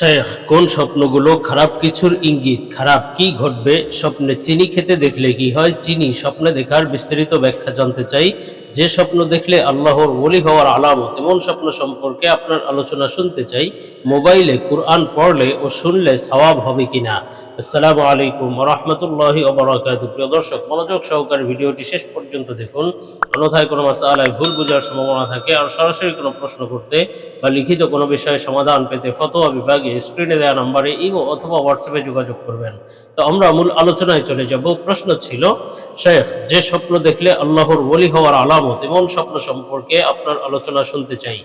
শেখ, কোন স্বপ্নগুলো খারাপ কিছুর ইঙ্গিত? খারাপ কি ঘটবে? স্বপ্নে চিনি খেতে দেখলে কি হয়? চিনি স্বপ্নে দেখার বিস্তারিত ব্যাখ্যা জানতে চাই। যে স্বপ্ন দেখলে আল্লাহর ওলি হওয়ার আলামত এমন স্বপ্ন সম্পর্কে আপনার আলোচনা শুনতে চাই। মোবাইলে কুরআন পড়লে ও শুনলে সওয়াব হবে কিনা। আসসালামু আলাইকুম রহমতুল্লাহ ওবরাকাত। প্রিয় দর্শক, মনোযোগ সহকারে ভিডিওটি শেষ পর্যন্ত দেখুন। অন্যথায় কোনো মাসালায় ভুল বোঝার সম্ভাবনা থাকে আর সরাসরি কোনো প্রশ্ন করতে বা লিখিত কোনো বিষয়ে সমাধান পেতে ফতোয়া বিভাগে স্ক্রিনে দেওয়া নম্বরে ইমো অথবা হোয়াটসঅ্যাপে যোগাযোগ করবেন। তো আমরা মূল আলোচনায় চলে যাব। প্রশ্ন ছিল, শেখ, যে স্বপ্ন দেখলে আল্লাহর ওলি হওয়ার আলামত এবং স্বপ্ন সম্পর্কে আপনার আলোচনা শুনতে চাই।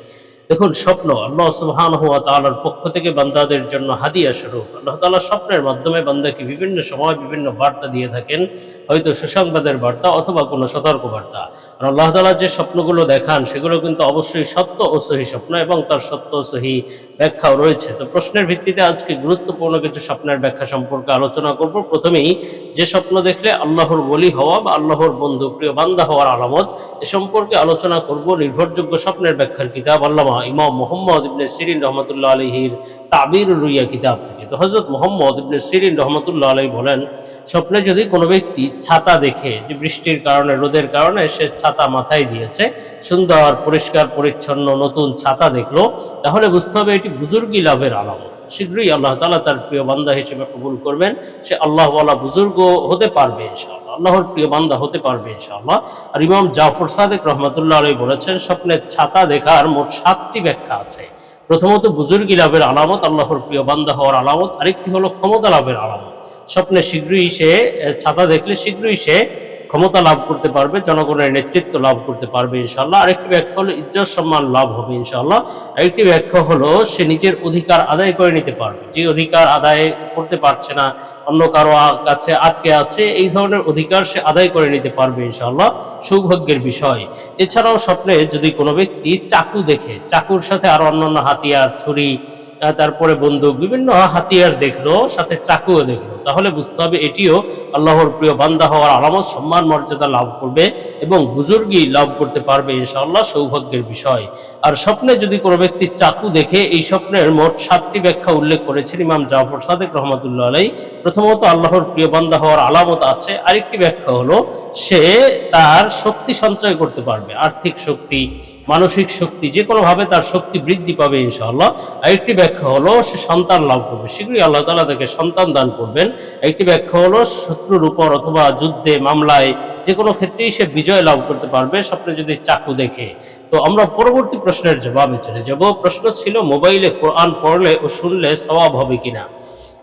দেখুন, স্বপ্ন আল্লাহ সুবহান হুয়া তাআলার পক্ষ থেকে বান্দাদের জন্য হাদিয়া স্বরূপ। আল্লাহ তাআলা স্বপ্নের মাধ্যমে বান্দাকে বিভিন্ন সময় বিভিন্ন বার্তা দিয়ে থাকেন, হয়তো সুসংবাদের বার্তা অথবা কোনো সতর্ক বার্তা আর আল্লাহ তাআলা যে স্বপ্নগুলো দেখান, সেগুলো কিন্তু অবশ্যই সত্য ও সহি স্বপ্ন এবং তার সত্য ও সহি ব্যাখ্যাও রয়েছে। তো প্রশ্নের ভিত্তিতে আজকে গুরুত্বপূর্ণ কিছু স্বপ্নের ব্যাখ্যা সম্পর্কে আলোচনা করব। প্রথমেই, যে স্বপ্ন দেখলে আল্লাহর বলি হওয়া বা আল্লাহর বন্ধু, প্রিয় বান্দা হওয়ার আলামত, এ সম্পর্কে আলোচনা করব নির্ভরযোগ্য স্বপ্নের ব্যাখ্যার কিতাব আল্লামা ইমাম মোহাম্মদ ইবনে সিরিন রহমতুল্লাহ আলহির তাবির রুইয়া কিতাব থেকে। তো হজরত মোহাম্মদ ইবনে সিরিন রহমতুল্লাহ আলহী বলেন, স্বপ্নে যদি কোনো ব্যক্তি ছাতা দেখে যে বৃষ্টির কারণে, রোদের কারণে সে ছাতা মাথায় দিয়েছে, সুন্দর, পরিষ্কার, পরিচ্ছন্ন, নতুন ছাতা দেখল, তাহলে বুঝতে হবে এটি বুজুর্গি লাভের আলামত। শীঘ্রই আল্লাহ তালা তার প্রিয় বান্দা হিসেবে কবুল করবেন। সে আল্লাহ বুজুর্গ হতে পারবে ইনশাআল্লাহ। আল্লাহর প্রিয় বান্দা হতে পারবে ইনশাআল্লাহ। আর ইমাম জাফর সাদেক রহমতুল্লাহ আলী বলেছেন, স্বপ্নের ছাতা দেখার মোট সাতটি ব্যাখ্যা আছে। প্রথমত, বুজুর্গি লাভের আলামত, আল্লাহর প্রিয় বান্দা হওয়ার আলামত। আরেকটি হলো ক্ষমতা লাভের আলামত। স্বপ্নে শীঘ্রই সে ছাতা দেখলে শীঘ্রই সে ক্ষমতা লাভ করতে পারবে, জনগণের নেতৃত্ব লাভ করতে পারবে ইনশাল্লাহ আরেকটি ব্যাখ্যা হলো, ইজ্জত সম্মান লাভ হবে ইনশাল্লাহ আরেকটি ব্যাখ্যা হলো, সে নিজের অধিকার আদায় করে নিতে পারবে। যে অধিকার আদায় করতে পারছে না, অন্য কারও কাছে আটকে আছে, এই ধরনের অধিকার সে আদায় করে নিতে পারবে ইনশাল্লাহ সৌভাগ্যের বিষয়। এছাড়াও স্বপ্নে যদি কোনো ব্যক্তি চাকু দেখে, চাকুর সাথে আরও অন্যান্য হাতিয়ার, ছুরি তারপরে বন্দুক, বিভিন্ন হাতিয়ার দেখল, সাথে চাকুও দেখল তাহলে বুঝতে হবে এটিও আল্লাহর প্রিয় বান্দা হওয়ার আলামত, সম্মান, মর্যাদা লাভ করবে এবং বুজুর্গি লাভ করতে পারবে ইনশাআল্লাহ সৌভাগ্যের বিষয়। আর স্বপ্নে যদি কোনো ব্যক্তি চাকু দেখে এই স্বপ্নের মোট সাতটি ব্যাখ্যা উল্লেখ করেছেন ইমাম জাফর সাদেক রহমতুল্লাহ আলাই প্রথমত আল্লাহর প্রিয় বান্দা হওয়ার আলামত আছে। আরেকটি ব্যাখ্যা হলো, সে তার শক্তি সঞ্চয় করতে পারবে, আর্থিক শক্তি, মানসিক শক্তি যে কোনোভাবে তার শক্তি বৃদ্ধি পাবে ইনশাআল্লাহ। আরেকটি ব্যাখ্যা হলো, সে সন্তান লাভ করবে, শীঘ্রই আল্লাহ তালা তাকে সন্তান দান করবেন। একটি ব্যাখ্যা হলো শত্রুর উপর অথবা যুদ্ধে, মামলায় যে কোনো ক্ষেত্রেই সে বিজয় লাভ করতে পারবে স্বপ্নে যদি চাকু দেখে। তো আমরা পরবর্তী প্রশ্নের জবাবে চলে যাব। প্রশ্ন ছিল, মোবাইলে কোরআন পড়লে ও শুনলে সওয়াব হবে কিনা?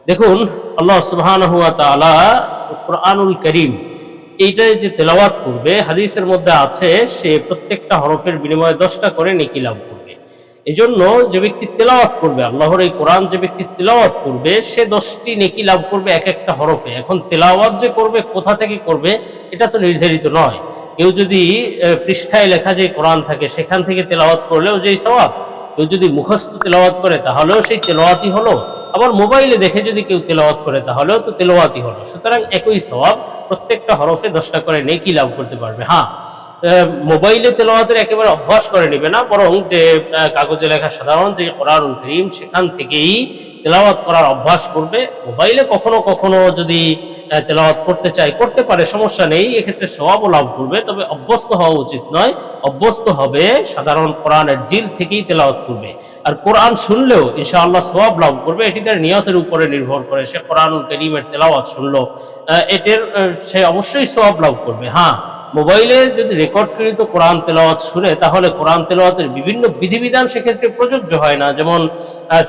দেখুন, আল্লাহ সুবহানাহু ওয়া তাআলা কোরআনুল করিম এইটাই যে তেলাওয়াত করবে, হাদিসের মধ্যে আছে সে প্রত্যেকটা হরফের বিনিময়ে দশটা করে নেকি লাভ এজন্য যে ব্যক্তি তেলাওয়াত করবে, আল্লাহর এই কোরআন যে ব্যক্তি তেলাওয়াত করবে, সে দশটি নেকি লাভ করবে এক একটা হরফে। এখন তেলাওয়াত যে করবে, কোথা থেকে করবে, এটা তো নির্ধারিত নয়। কেউ যদি পৃষ্ঠায় লেখা যে কোরআন থাকে, সেখান থেকে তেলাওয়াত করলেও যেই সওয়াব। কেউ যদি মুখস্থ তেলাওয়াত করে, তাহলেও সেই তেলাওয়াতই হলো। আবার মোবাইলে দেখে যদি কেউ তেলাওয়াত করে, তাহলেও তো তেলাওয়াতই হলো। সুতরাং একই সওয়াব প্রত্যেকটা হরফে দশটা করে নেকি লাভ করতে পারবে। হ্যাঁ মোবাইলে তেলাওয়াতের একেবারে অভ্যাস করে নেবে না, বরং যে কাগজে লেখা সাধারণ যে কোরআনুল করিম, সেখান থেকেই তেলাওয়াত করার অভ্যাস করবে। মোবাইলে কখনো কখনো যদি তেলাওয়াত করতে চায়, করতে পারে, সমস্যা নেই, এক্ষেত্রে সওয়াবও লাভ করবে। তবে অভ্যস্ত হওয়া উচিত নয়, অভ্যস্ত হবে সাধারণ কোরআনের জিল থেকেই তেলাওয়াত করবে। আর কোরআন শুনলেও ইনশাআল্লাহ সওয়াব লাভ করবে, এটি তার নিয়তের উপরে নির্ভর করে। সে কোরআনুল করিমের তেলাওয়াত শুনলো এটির সে অবশ্যই সওয়াব লাভ করবে। হ্যাঁ। মোবাইলে যদি রেকর্ডকৃত কোরআন তেলাওয়াত শুনে তাহলে কোরআন তেলাওয়াতের বিভিন্ন বিধিবিধান সেক্ষেত্রে প্রযোজ্য হয় না। যেমন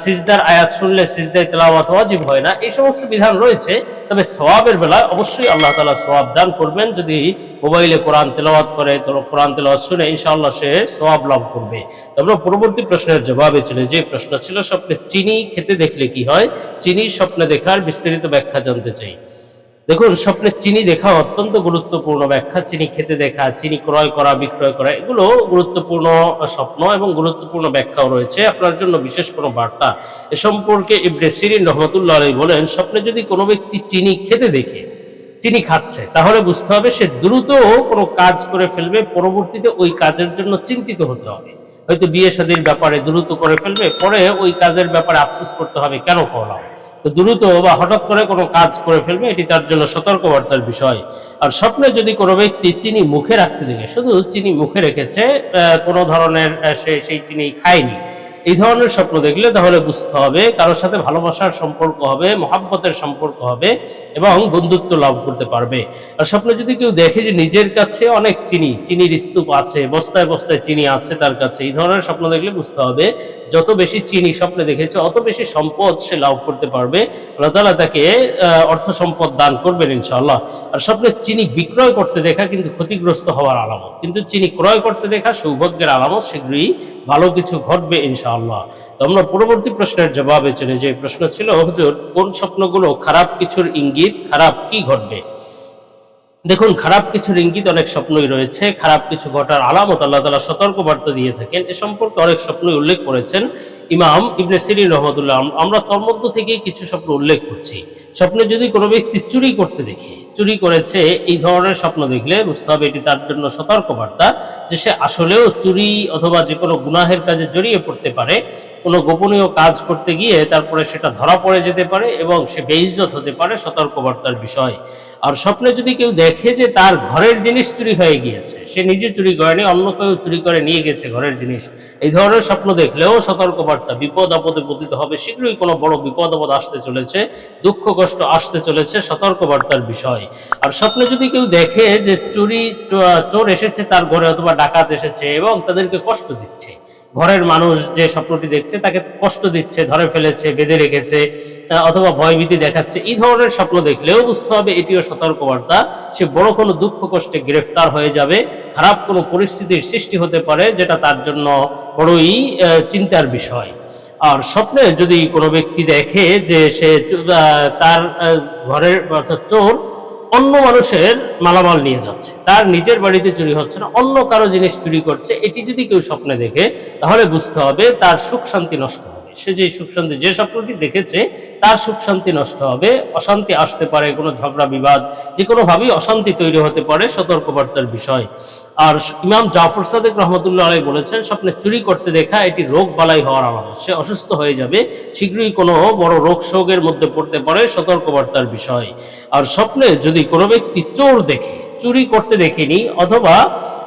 সিজদার আয়াত শুনলে সিজদায় তেলাওয়াত ওয়াজিব হয় না, এই সমস্ত বিধান রয়েছে। তবে সওয়াবের বেলায় অবশ্যই আল্লাহ তাআলা সওয়াব দান করবেন। যদি মোবাইলে কোরআন তেলাওয়াত করে, তো কোরআন তেলাওয়াত শুনে ইনশাআল্লাহ সে সওয়াব লাভ করবে। তো আমরা পরবর্তী প্রশ্নের জবাবে চলে যে প্রশ্ন ছিল, স্বপ্নে চিনি খেতে দেখলে কি হয়? চিনি স্বপ্নে দেখার বিস্তারিত ব্যাখ্যা জানতে চাই। দেখুন, স্বপ্নে চিনি দেখা অত্যন্ত গুরুত্বপূর্ণ, ব্যাখ্যা চিনি খেতে দেখা, চিনি ক্রয় করা, বিক্রয় করা, এগুলো গুরুত্বপূর্ণ স্বপ্ন এবং গুরুত্বপূর্ণ ব্যাখ্যাও রয়েছে। আপনার জন্য বিশেষ কোনো বার্তা। এ সম্পর্কে ইবনে সিরিন রহমতুল্লাহ আলী বলেন, স্বপ্নে যদি কোনো ব্যক্তি চিনি খেতে দেখে, চিনি খাচ্ছে, তাহলে বুঝতে হবে সে দ্রুত কোনো কাজ করে ফেলবে, পরবর্তীতে ওই কাজের জন্য চিন্তিত হতে হবে। হয়তো বিয়ে শাদীর ব্যাপারে দ্রুত করে ফেলবে, পরে ওই কাজের ব্যাপারে আফসোস করতে হবে, কেন করলাম তো দ্রুত বা হঠাৎ করে কোনো কাজ করে ফেলবে, এটি তার জন্য সতর্কবার্তার বিষয়। আর স্বপ্নে যদি কোনো ব্যক্তি চিনি মুখে রাখতে দেখে, শুধু চিনি মুখে রেখেছে কোনো ধরনের সে সেই চিনি খায়নি এই ধরনের স্বপ্ন দেখলে তাহলে বুঝতে হবে কারোর সাথে ভালোবাসার সম্পর্ক হবে, মহাব্বতের সম্পর্ক হবে এবং বন্ধুত্ব লাভ করতে পারবে। আর স্বপ্নে যদি কেউ দেখে যে নিজের কাছে অনেক চিনি, চিনির স্তূপ আছে, বস্তায় বস্তায় চিনি আছে তার কাছে, এই ধরনের স্বপ্ন দেখলে বুঝতে হবে যত বেশি চিনি স্বপ্নে দেখেছে, অত বেশি সম্পদ সে লাভ করতে পারবে। আল্লাহ তালা তাকে অর্থ সম্পদ দান করবেন ইনশাআল্লাহ। আর স্বপ্নে চিনি বিক্রয় করতে দেখা কিন্তু ক্ষতিগ্রস্ত হওয়ার আলামত। কিন্তু চিনি ক্রয় করতে দেখা সৌভাগ্যের আলামত শীঘ্রই ভালো কিছু ঘটবে ইনশাআল্লাহ। তো আমরা পরবর্তী প্রশ্নের জবাবে চলে যে প্রশ্ন ছিল, হুজুর, কোন স্বপ্নগুলো খারাপ কিছুর ইঙ্গিত, খারাপ কি ঘটবে? দেখুন, খারাপ কিছুর ইঙ্গিত অনেক স্বপ্নই রয়েছে, খারাপ কিছু ঘটার আলামত আল্লাহ তালা সতর্ক বার্তা দিয়ে থাকেন। এ সম্পর্কে অনেক স্বপ্নই উল্লেখ করেছেন ইমাম ইবনে সিরিন রহমতুল্লাহ। আমরা তোর মধ্য থেকে কিছু স্বপ্ন উল্লেখ করছি। স্বপ্নে যদি কোনো ব্যক্তি চুরি করতে দেখে চুরি করেছে, এই ধরনের স্বপ্ন দেখলে বুঝতে হবে এটি তার জন্য সতর্কবার্তা যে সে আসলেও চুরি অথবা যে কোনো গুনাহের কাজে জড়িয়ে পড়তে পারে। কোনো গোপনীয় কাজ করতে গিয়ে তারপরে সেটা ধরা পড়ে যেতে পারে এবং সে বেইজত হতে পারে সতর্কবার্তার বিষয়। আর স্বপ্নে যদি কেউ দেখে যে তার ঘরের জিনিস চুরি হয়ে গিয়েছে, সে নিজে চুরি করেনি অন্য কেউ চুরি করে নিয়ে গেছে ঘরের জিনিস, এই ধরনের স্বপ্ন দেখলেও সতর্কবার্তা, বিপদ আপদে পতিত হবে, শীঘ্রই কোনো বড় বিপদ আপদ আসতে চলেছে, দুঃখ কষ্ট আসতে চলেছে, সতর্কবার্তার বিষয়। আর স্বপ্নে যদি কেউ দেখে যে চুরি, চোর এসেছে তার ঘরে অথবা ডাকাত এসেছে এবং তাদেরকে কষ্ট দিচ্ছে, ঘরের মানুষ যে স্বপ্নটি দেখছে তাকে কষ্ট দিচ্ছে, ধরে ফেলেছে, বেঁধে রেখেছে অথবা ভয়ভীতি দেখাচ্ছে, এই ধরনের স্বপ্ন দেখলেও বুঝতে হবে এটিও সতর্কবার্তা। সে বড় কোনো দুঃখ কষ্টে গ্রেফতার হয়ে যাবে, খারাপ কোনো পরিস্থিতির সৃষ্টি হতে পারে, যেটা তার জন্য বড়ই চিন্তার বিষয়। আর স্বপ্নে যদি কোনো ব্যক্তি দেখে যে সে তার ঘরের অর্থাৎ চোর অন্য মানুষের মালামাল নিয়ে যাচ্ছে, তার নিজের বাড়িতে চুরি হচ্ছে না, অন্য কারও জিনিস চুরি করছে, এটি যদি কেউ স্বপ্নে দেখে, তাহলে বুঝতে হবে তার সুখ শান্তি নষ্ট হবে। সে যে সুখ শান্তি, যে স্বপ্নটি দেখেছে, তার সুখ শান্তি নষ্ট হবে, অশান্তি আসতে পারে, কোনো ঝগড়া, বিবাদ, যে কোনোভাবেই অশান্তি তৈরি হতে পারে, সতর্কবার্তার বিষয়। আর ইমাম জাফর সাদেক রহমতুল্লাহ আলাই বলেছেন, স্বপ্নে চুরি করতে দেখা, এটি রোগ বালাই হওয়ার আলামত। সে অসুস্থ হয়ে যাবে, শীঘ্রই কোনো বড় রোগ শোকের মধ্যে পড়তে পারে, সতর্কবার্তার বিষয়। আর স্বপ্নে যদি কোনো ব্যক্তি চোর দেখে, চুরি করতে দেখেনি, অথবা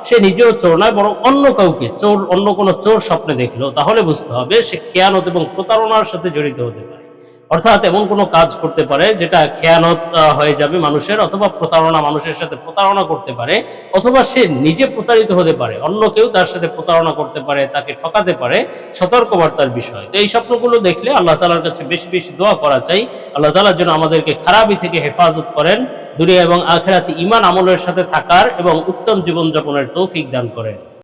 সে নিজেও চোর নয়, বরং অন্য কাউকে চোর, অন্য কোনো চোর স্বপ্নে দেখল। তাহলে বুঝতে হবে সে খেয়ানত এবং প্রতারণার সাথে জড়িত হতে পারে। অর্থাৎ এমন কোনো কাজ করতে পারে যেটা খেয়ানত হয়ে যাবে মানুষের অথবা প্রতারণা মানুষের সাথে প্রতারণা করতে পারে, অথবা সে নিজে প্রতারিত হতে পারে, অন্য কেউ তার সাথে প্রতারণা করতে পারে, তাকে ঠকাতে পারে, সতর্কবার্তার বিষয়। তো এই স্বপ্নগুলো দেখলে আল্লাহ তালার কাছে বেশি বেশি দোয়া করা চাই। আল্লাহ তালার জন্য আমাদেরকে খারাপই থেকে হেফাজত করেন, দুনিয়া এবং আখেরাতে ইমান আমলের সাথে থাকার এবং উত্তম জীবনযাপনের তৌফিক দান করেন।